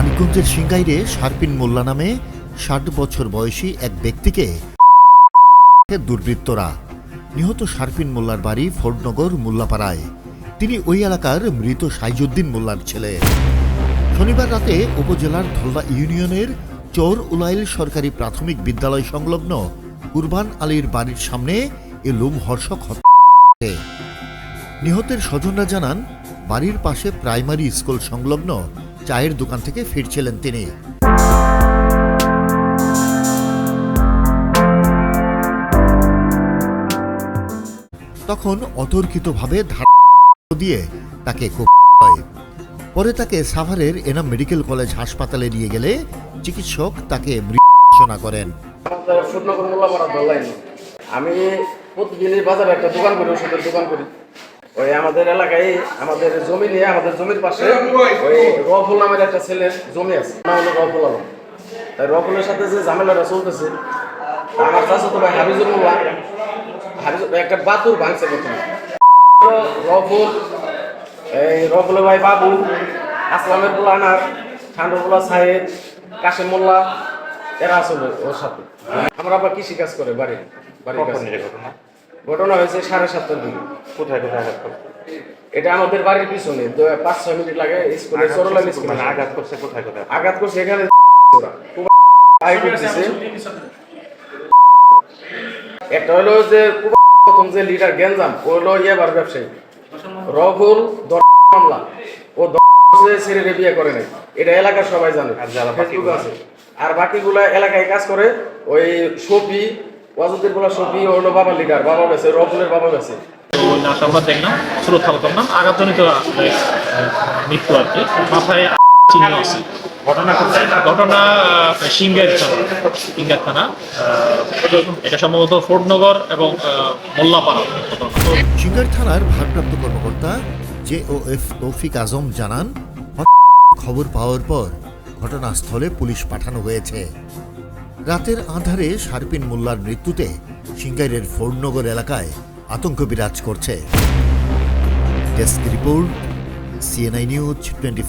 মানিকগঞ্জের সিংগাইরে শারপিন মোল্লা নামে ষাট বছর বয়সী এক ব্যক্তিকে দুর্বৃত্তরা। নিহত শারপিন মোল্লার বাড়ি ফোর্ডনগর মোল্লাপাড়ায়। তিনি ওই এলাকার মৃত সাইজুদ্দিন মোল্লার ছেলে। শনিবার রাতে উপজেলার ধলদা ইউনিয়নের চোর উলাইল সরকারি প্রাথমিক বিদ্যালয় সংলগ্ন কুরবান আলীর বাড়ির সামনে এ লোমহর্ষক হত্যা। নিহতের স্বজনরা জানান, বাড়ির পাশে প্রাইমারি স্কুল সংলগ্ন চায়ের দোকান থেকে ফিরছিলেন তিনি। তখন অতর্কিতভাবে ধার দিয়ে তাকে খুব পরে তাকে সাভারের এনাম মেডিকেল কলেজ হাসপাতালে নিয়ে গেলে চিকিৎসক তাকে মৃত ঘোষণা করেন। আমি প্রতিদিনই বাজারে একটা দোকান করি, ওষুধের দোকান করি। ওই আমাদের এলাকায় আমাদের জমি নিয়ে আমাদের জমির পাশে ওই রফুল নামের একটা ছেলের জমি আছে। নাম হলো রফুল আলম। তাই রফুলের সাথে যে ঝামেলাটা চলতেছে আমার চাষা তো ভাই হাবিজুর মোল্লা। হাবিজুর একটা বাতুর ভাঙছে প্রথমে। রফুল এই রফুলের ভাই বাবু আসলামের পোলা আনার ঠান্ডুর পোলা সাহেব কাশেম মোল্লা এরা আসলে ওর সাথে। আমরা আবার কৃষি কাজ করে বাড়ি বাড়ির কাছে। ঘটনা হয়েছে সাড়ে সাতটার দিকে। কোথায় কোথায় আঘাত করছে? এটা আমাদের বাড়ির পিছনে পাঁচ ছয় মিনিট লাগে স্কুলে মানে আঘাত করছে কোথায় কোথায়? আঘাত করছে এখানে। একটা হলো যে প্রথম যে লিডার গেঞ্জাম ও হলো ইয়েবার ব্যবসায়ী। রফুল মামলা। ও ছেড়ে বিয়ে করে নাই। এটা এলাকার সবাই জানে। আর যারা বাকিগুলা? আছে। আর বাকিগুলা এলাকায় কাজ করে ওই শফি ওয়াজুদ্দিন বলা শফি হলো লিডার বাবা বেছে রফুলের বাবা বেছে তো আমরা দেখলাম হালতাম নাম আঘাতজনিত মৃত্যু আর কি। মাথায় চিহ্ন আছে। ঘটনা ঘটনা আহ, সিংগাইর থানা এটা সম্ভবত ফোর্টনগর এবং মোল্লাপাড়া। সিঙ্গার থানার ভারপ্রাপ্ত কর্মকর্তা জে ও এফ তৌফিক আজম জানান খবর পাওয়ার পর ঘটনাস্থলে পুলিশ পাঠানো হয়েছে। রাতের আধারে শারপিন মোল্লার মৃত্যুতে সিঙ্গাইরের ফোর্ডনগর এলাকায় আতঙ্ক বিরাজ করছে। Desk report CNI news twenty